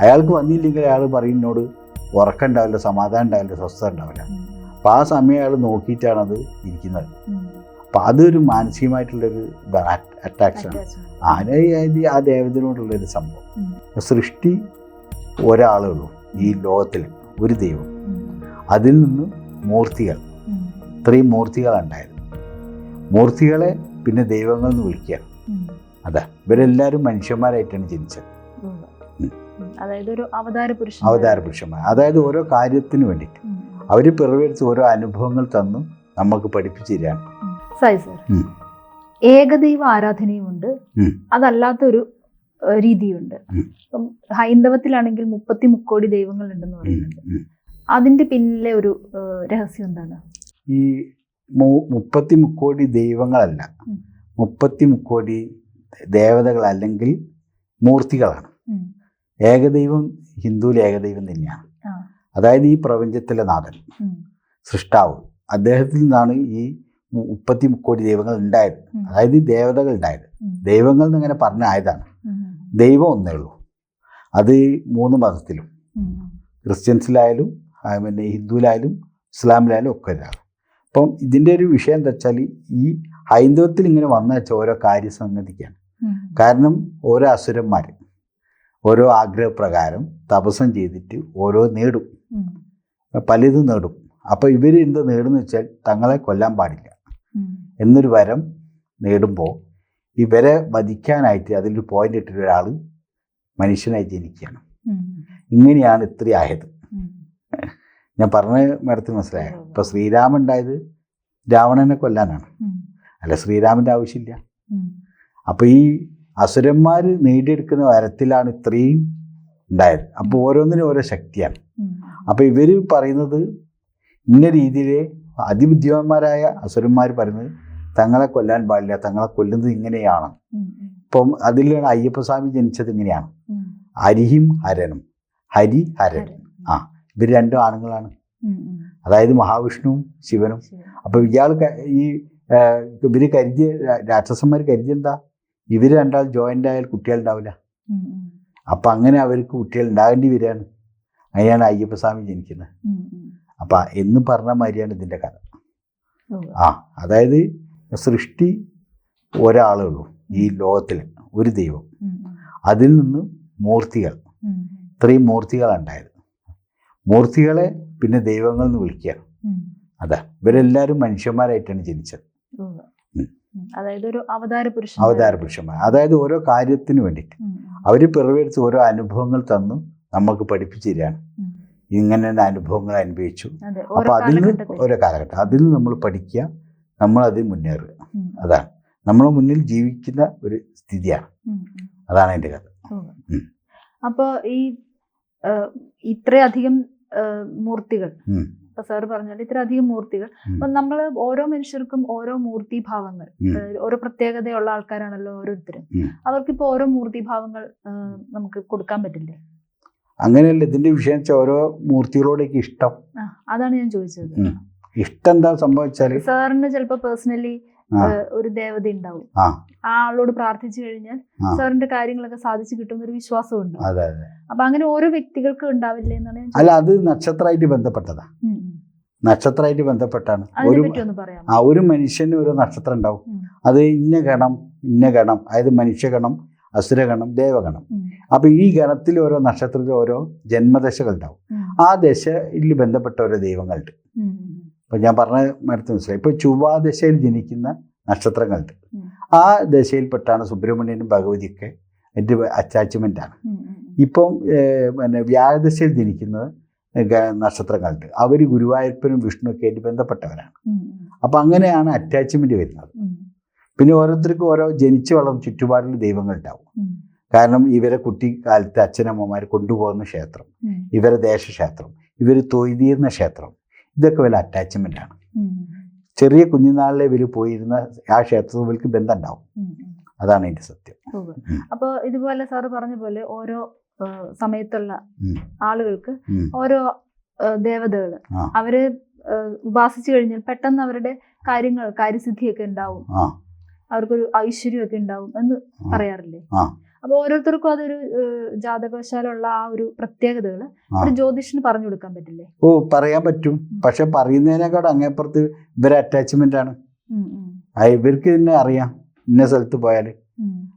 അയാൾക്ക് വന്നില്ലെങ്കിൽ അയാൾ പറയുന്നോട് ഉറക്കം ഉണ്ടാവില്ല സമാധാനം ഉണ്ടാവില്ല സ്വസ്ഥത ഉണ്ടാവില്ല. അപ്പോൾ ആ സമയം അയാൾ നോക്കിയിട്ടാണ് അത് ഇരിക്കുന്നത്. അപ്പം അതൊരു മാനസികമായിട്ടുള്ളൊരു അറ്റാക്സാണ് അത് ആ ദേവതയോടുള്ളൊരു സംഭവം. സൃഷ്ടി ഒരാളേ ഉള്ളൂ ഈ ലോകത്തിൽ ഒരു ദൈവം. അതിൽ നിന്ന് മൂർത്തികൾ. ഇത്രയും മൂർത്തികളുണ്ടായത് മൂർത്തികളെ പിന്നെ ദൈവങ്ങൾ എന്ന് വിളിക്കുക. അതാ ഇവരെല്ലാവരും മനുഷ്യന്മാരായിട്ടാണ് ജനിച്ചത്. അതായത് ഒരു അവതാര പുരുഷൻ അവതാര പുരുഷന്മാർ. അതായത് ഓരോ കാര്യത്തിന് വേണ്ടിയിട്ട്. അവർ പിറവിയെടുത്ത് ഓരോ അനുഭവങ്ങൾ തന്നു നമുക്ക് പഠിപ്പിച്ചു തരാണ് സായി സർ ഏകദൈവ ആരാധനയുമുണ്ട്. അതല്ലാത്തൊരു രീതിയുണ്ട്. ഇപ്പം ഹൈന്ദവത്തിലാണെങ്കിൽ മുപ്പത്തി മുക്കോടി ദൈവങ്ങൾ ഉണ്ടെന്ന് പറയുന്നുണ്ട് അതിന്റെ പിന്നിലെ ഒരു രഹസ്യം എന്താണ്? ഈ മുപ്പത്തി മുക്കോടി ദൈവങ്ങളല്ല. മുപ്പത്തി മുക്കോടി ദേവതകൾ അല്ലെങ്കിൽ മൂർത്തികളാണ്. ഏകദൈവം ഹിന്ദുവിൽ ഏകദൈവം തന്നെയാണ്. അതായത് ഈ പ്രപഞ്ചത്തിലെ നാഥൻ. സൃഷ്ടാവ്. അദ്ദേഹത്തിൽ നിന്നാണ് ഈ മുപ്പത്തി മുക്കോടി ദൈവങ്ങൾ ഉണ്ടായത്. അതായത് ഈ ദേവതകൾ ഉണ്ടായത്. ദൈവങ്ങൾ എന്നിങ്ങനെ പറഞ്ഞായതാണ്. ദൈവം ഒന്നേ ഉള്ളൂ. അത് മൂന്ന് മതത്തിലും. ക്രിസ്ത്യൻസിലായാലും പിന്നെ ഹിന്ദുവിലായാലും ഇസ്ലാമിലായാലും ഒക്കെ ഇതാണ് അപ്പം ഇതിന്റെ ഒരു വിഷയം എന്താ വെച്ചാൽ ഈ ഹൈന്ദവത്തിൽ ഇങ്ങനെ വന്നു വെച്ചാൽ ഓരോ കാര്യ സംഗതിക്കാണ് കാരണം ഓരോ അസുരന്മാർ ഓരോ ആഗ്രഹപ്രകാരം തപസം ചെയ്തിട്ട് ഓരോ നേടും. പലതും നേടും. അപ്പോൾ ഇവർ എന്ത് നേടുന്നു വെച്ചാൽ തങ്ങളെ കൊല്ലാൻ പാടില്ല. എന്നൊരു വരം നേടുമ്പോൾ ഇവരെ വധിക്കാനായിട്ട് അതിലൊരു പോയിന്റ് ഇട്ടിട്ടൊരാൾ ഒരാൾ മനുഷ്യനായി ജനിക്കുകയാണ്. ഇങ്ങനെയാണ് ഇത്ര ആയത്. ഞാൻ പറഞ്ഞ മേഡത്തിന് മനസ്സിലായോ? ഇപ്പൊ ശ്രീരാമൻ ഉണ്ടായത് രാവണനെ കൊല്ലാനാണ്. അല്ല ശ്രീരാമന്റെ ആവശ്യമില്ല. അപ്പൊ അപ്പോൾ ഈ അസുരന്മാർ നേടിയെടുക്കുന്ന വരത്തിലാണ് ഇത്രയും ഉണ്ടായത്. അപ്പോൾ ഓരോന്നിനും ഓരോ ശക്തിയാണ്. അപ്പം അപ്പോൾ ഇവർ പറയുന്നത് ഇന്ന രീതിയിലെ അതിബുദ്ധിമാന്മാരായ അസുരന്മാർ പറയുന്നത് തങ്ങളെ കൊല്ലാൻ പാടില്ല തങ്ങളെ കൊല്ലുന്നത് ഇങ്ങനെയാണ്. ഇപ്പം അതിലാണ് അയ്യപ്പസ്വാമി ജനിച്ചത് ഇങ്ങനെയാണ്. അരിഹിം ഹരനും. ഹരി ഹരൻ. ആ. ഇവർ രണ്ടും ആണുങ്ങളാണ്. അതായത് മഹാവിഷ്ണുവും ശിവനും. അപ്പം അപ്പോൾ ഇയാൾ ഈ ഇവർ കരുതിയ രാക്ഷസന്മാർ കരുതിയ എന്താ? ഇവർ രണ്ടാൾ ജോയിന്റ് ആയാൽ കുട്ടികളുണ്ടാവില്ല. അപ്പം അങ്ങനെ അവർക്ക് കുട്ടികൾ ഉണ്ടാകേണ്ടി വരികയാണ്. അങ്ങനെയാണ് അയ്യപ്പസ്വാമി ജനിക്കുന്നത്. അപ്പം എന്ന് പറഞ്ഞ മാതിരിയാണ് ഇതിന്റെ കഥ. ആ അതായത് സൃഷ്ടി ഒരാളേ ഉള്ളൂ ഈ ലോകത്തിൽ ഒരു ദൈവം. അതിൽ നിന്ന് മൂർത്തികൾ. ഇത്രയും ഇത്രയും മൂർത്തികളുണ്ടായത് മൂർത്തികളെ പിന്നെ ദൈവങ്ങൾ എന്ന് വിളിക്കുക. അതാ ഇവരെല്ലാവരും മനുഷ്യന്മാരായിട്ടാണ് ജനിച്ചത്. അതായത് ഒരു അവതാര പുരുഷൻ അവതാര പുരുഷന്മാർ അതായത് ഓരോ കാര്യത്തിന് വേണ്ടിയിട്ട്. അവർ അവർ പിറവെടുത്ത് ഓരോ അനുഭവങ്ങൾ തന്നു നമുക്ക് പഠിപ്പിച്ചു തരികയാണ്. ഇങ്ങനെ അനുഭവങ്ങൾ അനുഭവിച്ചു. അപ്പൊ അപ്പോൾ അതിൽ ഓരോ കാലഘട്ടം. അതിൽ നമ്മൾ പഠിക്കുക നമ്മൾ അതിൽ മുന്നേറുക. അതാണ്. നമ്മളെ മുന്നിൽ ജീവിക്കുന്ന ഒരു സ്ഥിതിയാണ്. അതാണ് എന്റെ കഥ. അപ്പോൾ അപ്പൊ ഈ ഇത്രയധികം മൂർത്തികൾ. ഇപ്പൊ സാറ് പറഞ്ഞാൽ ഇത്രയധികം മൂർത്തികൾ. അപ്പൊ നമ്മൾ ഓരോ മനുഷ്യർക്കും ഓരോ മൂർത്തിഭാവങ്ങൾ ഓരോ പ്രത്യേകതയുള്ള ആൾക്കാരാണല്ലോ ഓരോരുത്തരും. അവർക്കിപ്പോ ഓരോ മൂർത്തിഭാവങ്ങൾ നമുക്ക് കൊടുക്കാൻ പറ്റില്ലേ അങ്ങനെയല്ല ഇതിന്റെ വിഷയം വെച്ചാൽ ഓരോ മൂർത്തികളോടേക്ക് ഇഷ്ടം അതാണ് ഞാൻ ചോദിച്ചത്. ഇഷ്ടം എന്താ സംഭവിച്ചാൽ സാറിന് ചിലപ്പോ പേഴ്സണലി. ഒരു ദേവത ഉണ്ടാവും. ആ. ആളോട് പ്രാർത്ഥിച്ചു കഴിഞ്ഞാൽ. സാറിന്റെ കാര്യങ്ങളൊക്കെ സാധിച്ചു കിട്ടുന്ന ഒരു വിശ്വാസം ഉണ്ട് അതെ അതെ. അപ്പൊ അങ്ങനെ ഓരോ വ്യക്തികൾക്ക് ഉണ്ടാവില്ലേ എന്നാണ് അല്ല അത് നക്ഷത്രമായിട്ട് ബന്ധപ്പെട്ടതാ. നക്ഷത്രമായിട്ട് ബന്ധപ്പെട്ടാണ്. ഒരു ആ ഒരു മനുഷ്യന് ഒരു നക്ഷത്രം ഉണ്ടാവും. അത് ഇന്ന ഗണം ഇന്ന ഗണം അതായത് മനുഷ്യഗണം അസുരഗണം ദേവഗണം. അപ്പോൾ അപ്പൊ ഈ ഗണത്തിൽ ഓരോ നക്ഷത്രത്തിൽ ഓരോ ജന്മദശകൾ ഉണ്ടാവും. ആ ദശയിൽ ബന്ധപ്പെട്ട ഓരോ ദൈവങ്ങളുണ്ട്. ഇപ്പൊ ഞാൻ പറഞ്ഞ മരത്ത് മനസ്സിലായി. ഇപ്പൊ ചൊവ്വാദശയിൽ ജനിക്കുന്ന നക്ഷത്രങ്ങളുണ്ട് ആ ദശയിൽപ്പെട്ടാണ് സുബ്രഹ്മണ്യനും ഭഗവതിയൊക്കെ എന്റെ അറ്റാച്ച്മെന്റ് ആണ്. ഉം, ഉം, ഇപ്പം പിന്നെ വ്യാഴദശയിൽ ജനിക്കുന്നത് നക്ഷത്രങ്ങളുണ്ട് അവർ ഗുരുവായൂരപ്പനും വിഷ്ണുവൊക്കെ ആയിട്ട് ബന്ധപ്പെട്ടവരാണ്. അപ്പം അങ്ങനെയാണ് അറ്റാച്ച്മെന്റ് വരുന്നത്. പിന്നെ ഓരോരുത്തർക്കും ഓരോ ജനിച്ചു വളർന്ന ചുറ്റുപാടിൽ ദൈവങ്ങളുണ്ടാവും. കാരണം ഇവരെ കുട്ടിക്കാലത്ത് അച്ഛനമ്മമാർ കൊണ്ടുപോകുന്ന ക്ഷേത്രം ഇവരെ ദേശക്ഷേത്രം ഇവർ തൊയ്തീർന്ന ക്ഷേത്രം ഇതൊക്കെ വല്ല അറ്റാച്ച്മെന്റ് ആണ്. ചെറിയ കുഞ്ഞുനാളിലെ ഇവർ പോയിരുന്ന ആ ക്ഷേത്രത്തിലേക്ക് ബന്ധം ഉണ്ടാവും. അതാണ് എന്റെ സത്യം. അപ്പോൾ അപ്പൊ ഇതുപോലെ സാറ് പറഞ്ഞ പോലെ ഓരോ സമയത്തുള്ള ആളുകൾക്ക് ഓരോ ദേവതകൾ. അവർ ഉപാസിച്ചു കഴിഞ്ഞാൽ പെട്ടെന്ന് അവരുടെ കാര്യങ്ങൾ കാര്യസിദ്ധിയൊക്കെ ഉണ്ടാവും. അവർക്കൊരു ഐശ്വര്യമൊക്കെ ഉണ്ടാവും എന്ന് പറയാറില്ലേ. അപ്പൊ ഓരോരുത്തർക്കും അതൊരു ജാതകശാലുള്ള ജാതകവശാലുള്ള ആ ഒരു പ്രത്യേകതകൾ. ഒരു ജ്യോതിഷന് പറഞ്ഞു കൊടുക്കാൻ പറ്റില്ലേ? ഓ പറയാൻ പറ്റും. പക്ഷെ പറയുന്നതിനേക്കാളും അങ്ങേപ്പുറത്ത് ഇവരെ അറ്റാച്ച്മെന്റ് ആണ്. ഇവർക്ക് തന്നെ അറിയാം ഇന്ന സ്ഥലത്ത് പോയാൽ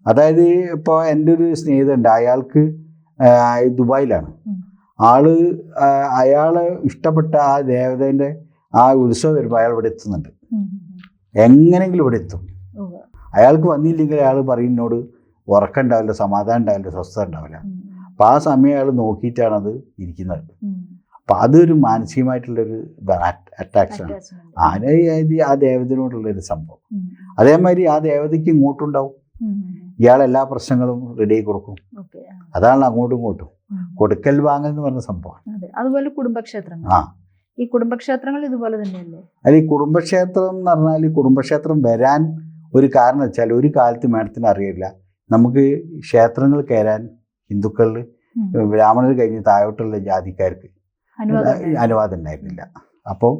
അതായത് ഇപ്പോൾ എന്റെ ഒരു സ്നേഹിതണ്ട് അയാൾക്ക് ദുബായിലാണ്. ആൾ അയാൾ ഇഷ്ടപ്പെട്ട ആ ദേവതേന്റെ ആ ഉത്സവം വരുമ്പോൾ അയാൾ ഇവിടെ എത്തുന്നുണ്ട്. എങ്ങനെങ്കിലും ഇവിടെ എത്തും. അയാൾക്ക് വന്നില്ലെങ്കിൽ അയാൾ പറയുന്നോട് ഉറക്കം ഉണ്ടാവില്ല സമാധാനം ഉണ്ടാവില്ല സ്വസ്ഥത ഉണ്ടാവില്ല അപ്പം ആ സമയം അയാൾ നോക്കിയിട്ടാണ് അത് ഇരിക്കുന്നത്. അപ്പം അതൊരു മാനസികമായിട്ടുള്ളൊരു അറ്റാക്സാണ്. ആന ആ ദേവതയോടുള്ളൊരു സംഭവം. അതേമാതിരി ആ ദേവതയ്ക്ക് ഇങ്ങോട്ടുണ്ടാവും. ഇയാളെല്ലാ ഇയാൾ എല്ലാ പ്രശ്നങ്ങളും റെഡിയായി കൊടുക്കും. അതാണ് അങ്ങോട്ടും ഇങ്ങോട്ടും. കൊടുക്കൽ വാങ്ങൽ എന്ന് പറഞ്ഞ സംഭവമാണ്. അതെ. അതുപോലെ കുടുംബക്ഷേത്രങ്ങൾ. ആ. ഈ കുടുംബക്ഷേത്രങ്ങൾ ഇതുപോലെ തന്നെയല്ലേ? അല്ല ഈ കുടുംബക്ഷേത്രം എന്ന് പറഞ്ഞാൽ ഈ കുടുംബക്ഷേത്രം വരാൻ ഒരു കാരണം വെച്ചാൽ ഒരു കാലത്ത് മാഡത്തിന് അറിയില്ല. നമുക്ക് ക്ഷേത്രങ്ങൾ കയറാൻ ഹിന്ദുക്കളിൽ ബ്രാഹ്മണർ കഴിഞ്ഞ് താഴോട്ടുള്ള ജാതിക്കാർക്ക് അനുവാദം ഉണ്ടായിരുന്നു. അനുവാദം ഉണ്ടായിരുന്നില്ല. അപ്പോൾ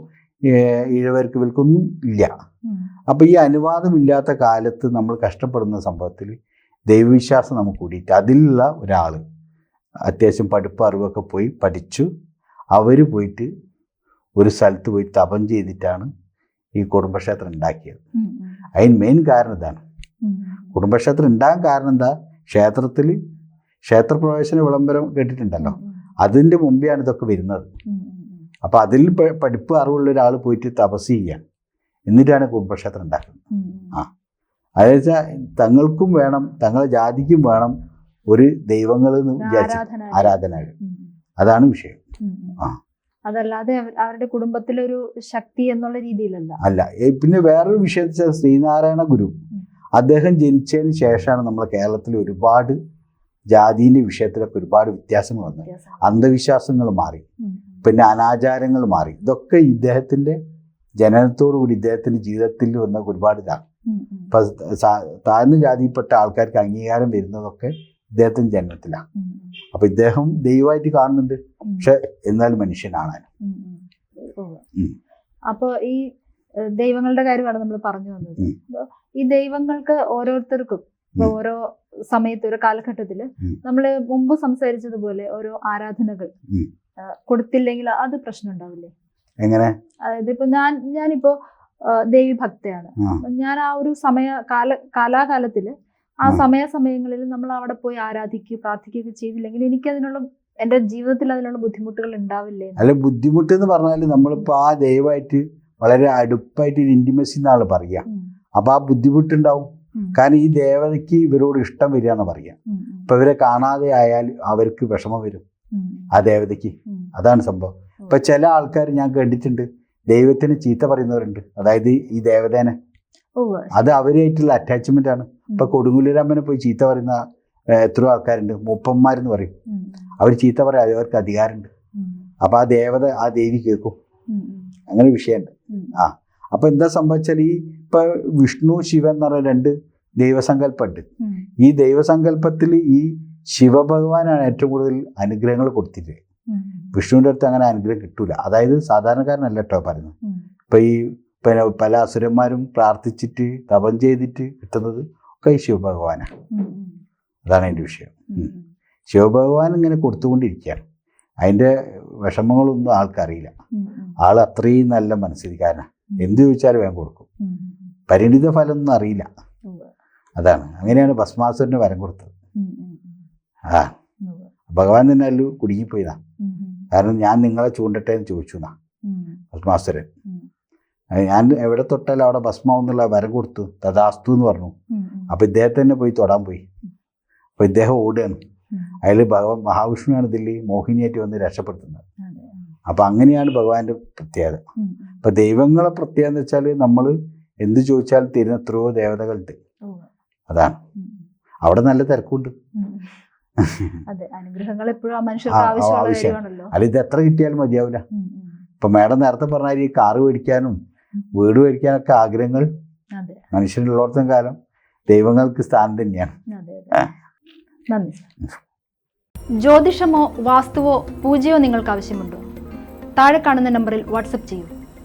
ഈഴവർക്ക് ഇവർക്കൊന്നും ഇല്ല. അപ്പോൾ ഈ അനുവാദമില്ലാത്ത കാലത്ത് നമ്മൾ കഷ്ടപ്പെടുന്ന സംഭവത്തിൽ ദൈവവിശ്വാസം നമുക്ക് കൂടിയിട്ട് അതിലുള്ള ഒരാൾ അത്യാവശ്യം പഠിപ്പ് അറിവൊക്കെ പോയി പഠിച്ചു. അവർ പോയിട്ട് ഒരു സ്ഥലത്ത് പോയി തപം ചെയ്തിട്ടാണ് ഈ കുടുംബക്ഷേത്രം ഉണ്ടാക്കിയത്. അതിന് മെയിൻ കാരണം ഇതാണ്. കുടുംബക്ഷേത്രം ഉണ്ടാകാൻ കാരണം എന്താ? ക്ഷേത്രത്തിൽ ക്ഷേത്രപ്രവേശന വിളംബരം കേട്ടിട്ടുണ്ടല്ലോ. അതിന്റെ മുമ്പെയാണ് ഇതൊക്കെ വരുന്നത്. അപ്പം. അപ്പോൾ അതിൽ പഠിപ്പ് അറിവുള്ള ഒരാൾ പോയിട്ട് തപസ് ചെയ്യാൻ എന്നിട്ടാണ് കുടുംബക്ഷേത്രം ഉണ്ടാക്കുന്നത്. ആ. അതെന്ന് വെച്ചാൽ തങ്ങൾക്കും വേണം തങ്ങളെ ജാതിക്കും വേണം ഒരു ദൈവങ്ങൾ എന്ന് വിചാരിച്ചു ആരാധന അതാണ് വിഷയം. ആ. അതല്ലാതെ അവരുടെ കുടുംബത്തിലൊരു ശക്തി എന്നുള്ള രീതിയിലല്ല. അല്ല. പിന്നെ വേറൊരു വിഷയം വെച്ചാൽ ശ്രീനാരായണ ഗുരു. അദ്ദേഹം ജനിച്ചതിന് ശേഷമാണ് നമ്മളെ കേരളത്തിൽ ഒരുപാട് ജാതിന്റെ വിഷയത്തിലൊക്കെ ഒരുപാട് വ്യത്യാസങ്ങൾ വന്നത്. അന്ധവിശ്വാസങ്ങൾ മാറി. പിന്നെ അനാചാരങ്ങൾ മാറി. ഇതൊക്കെ ഇദ്ദേഹത്തിന്റെ ജനനത്തോടു കൂടി ഇദ്ദേഹത്തിന്റെ ജീവിതത്തിൽ വന്ന ഒരുപാട് ഇതാണ്. ഇപ്പൊ താഴ്ന്ന ജാതിയിൽപ്പെട്ട ആൾക്കാർക്ക് അംഗീകാരം വരുന്നതൊക്കെ ഇദ്ദേഹത്തിന്റെ ജനനത്തിലാണ്. അപ്പൊ ഇദ്ദേഹം ദൈവമായിട്ട് കാണുന്നുണ്ട്. പക്ഷെ എന്നാൽ മനുഷ്യനാണ് ഉം, ഉം. ഉവ്വ്. ഉം. അപ്പൊ ഈ ദൈവങ്ങളുടെ കാര്യമാണ് നമ്മൾ പറഞ്ഞു വന്നത്. ഈ ദൈവങ്ങൾക്ക് ഓരോരുത്തർക്കും ഇപ്പൊ ഓരോ സമയത്ത് ഒരു കാലഘട്ടത്തിൽ നമ്മൾ നമ്മൾ മുമ്പ് സംസാരിച്ചതുപോലെ ഓരോ ആരാധനകൾ. കൊടുത്തില്ലെങ്കിൽ അത് പ്രശ്നം ഉണ്ടാവില്ലേ? എങ്ങനെ? അതായത് ഇപ്പൊ ഞാൻ ഞാനിപ്പോ ആ, ദേവി ഭക്തയാണ് ഞാൻ ആ ഒരു സമയ കാല കാലാകാലത്തിൽ ആ സമയ സമയങ്ങളിൽ നമ്മൾ അവിടെ പോയി ആരാധിക്കുക പ്രാർത്ഥിക്കുകയൊക്കെ ചെയ്തില്ലെങ്കിൽ എനിക്ക് അതിനുള്ള എന്റെ ജീവിതത്തിൽ അതിനുള്ള ബുദ്ധിമുട്ടുകൾ ഉണ്ടാവില്ലേ? അല്ലെ ബുദ്ധിമുട്ട് എന്ന് പറഞ്ഞാൽ നമ്മളിപ്പോ ആ ദൈവമായിട്ട് വളരെ അടുപ്പായിട്ട് ഒരു എന്നാണ് പറയുക അപ്പോൾ ആ ബുദ്ധിമുട്ടുണ്ടാവും. കാരണം ഈ ദേവതയ്ക്ക് ഇവരോട് ഇഷ്ടം വരിക എന്ന് പറയുക ഉം, ഉം, ഇവരെ കാണാതെ ആയാൽ അവർക്ക് വിഷമം വരും. ആ ദേവതയ്ക്ക്. അതാണ് സംഭവം. ഇപ്പം ചില ആൾക്കാർ ഞാൻ കണ്ടിട്ടുണ്ട്. ദൈവത്തിന് ചീത്ത പറയുന്നവരുണ്ട്. അതായത് ഈ ദേവതേനെ. അത് അവരായിട്ടുള്ള അറ്റാച്ച്മെന്റ് ആണ്. ഇപ്പൊ കൊടുങ്ങല്ലൂരമ്മനെ പോയി ചീത്ത പറയുന്ന എത്ര എത്രയോ ആൾക്കാരുണ്ട്. മൂപ്പന്മാരെന്ന് പറയും. അവർ ചീത്ത പറയാൻ അവർക്ക് അധികാരമുണ്ട്. അപ്പൊ ആ ദേവത ആ ദേവി കേൾക്കും. അങ്ങനെ വിഷയമുണ്ട്. ആ. അപ്പൊ എന്താ സംഭവിച്ചാൽ ഈ ഇപ്പൊ വിഷ്ണു ശിവൻ എന്ന് പറഞ്ഞ രണ്ട് ദൈവസങ്കല്പമുണ്ട് ഈ ദൈവസങ്കല്പത്തിൽ ഈ ശിവഭഗവാനാണ് ഏറ്റവും കൂടുതൽ അനുഗ്രഹങ്ങൾ കൊടുത്തിട്ട് ഉം, വിഷ്ണുവിന്റെ അടുത്ത് അങ്ങനെ അനുഗ്രഹം കിട്ടൂല. അതായത് സാധാരണക്കാരനല്ല കേട്ടോ പറയുന്നത്. ഇപ്പൊ ഈ പിന്നെ പല അസുരന്മാരും പ്രാർത്ഥിച്ചിട്ട് തപം ചെയ്തിട്ട് കിട്ടുന്നത് ഒക്കെ ഈ ശിവഭഗവാനാണ്. അതാണ് എന്റെ വിഷയം. ശിവഭഗവാൻ ഇങ്ങനെ കൊടുത്തുകൊണ്ടിരിക്കുകയാണ്. അതിന്റെ വിഷമങ്ങളൊന്നും ആൾക്കറിയില്ല. ആൾ അത്രയും നല്ല മനസ്സിലാക്കാനാണ് ഉം, എന്ത് ചോദിച്ചാലും വേഗം കൊടുക്കും. പരിണിത ഫലം ഒന്നും അറിയില്ല അതാണ്. അങ്ങനെയാണ് ഭസ്മാസുരന് വരം കൊടുത്തത്. ആ. ഭഗവാൻ തന്നെ അല്ലു കുടുങ്ങിപ്പോയതാ. കാരണം ഞാൻ നിങ്ങളെ ചൂണ്ടട്ടെ എന്ന് ചോദിച്ചു എന്നാ ഭസ്മാസുരൻ. ഞാൻ എവിടെ തൊട്ടാലും അവിടെ ഭസ്മാവ് എന്നുള്ള വരം കൊടുത്തു. തഥാസ്തു എന്ന് പറഞ്ഞു. അപ്പൊ ഇദ്ദേഹത്തെ തന്നെ പോയി തൊടാൻ പോയി. അപ്പൊ ഇദ്ദേഹം ഓടുകയാണ്. അതിൽ ഭഗവാൻ മഹാവിഷ്ണുവാണ് ഇതിൽ മോഹിനിയായിട്ട് വന്ന് രക്ഷപ്പെടുത്തുന്നത്. അപ്പൊ അങ്ങനെയാണ് ഭഗവാന്റെ പ്രത്യേകത. ഉം, അപ്പൊ ദൈവങ്ങളെ പ്രത്യേകത എന്ന് വെച്ചാൽ നമ്മൾ എന്ത് ചോദിച്ചാൽ തരുന്ന എത്രയോ ദേവതകളുണ്ട്. അതാണ്. അവിടെ നല്ല തിരക്കുണ്ട്. ആവശ്യം. അല്ല ഇത് എത്ര കിട്ടിയാലും മതിയാവില്ല. ഇപ്പൊ മേഡം നേരത്തെ പറഞ്ഞാൽ ഈ കാറ് മേടിക്കാനും വീട് മേടിക്കാനൊക്കെ ആഗ്രഹങ്ങൾ അതെ. മനുഷ്യനുള്ളിടത്തും കാലം ദൈവങ്ങൾക്ക് സ്ഥാനം തന്നെയാണ്. ജ്യോതിഷമോ വാസ്തുവോ പൂജയോ നിങ്ങൾക്ക് ആവശ്യമുണ്ടോ? താഴെ കാണുന്ന നമ്പറിൽ വാട്സപ്പ് ചെയ്യൂ.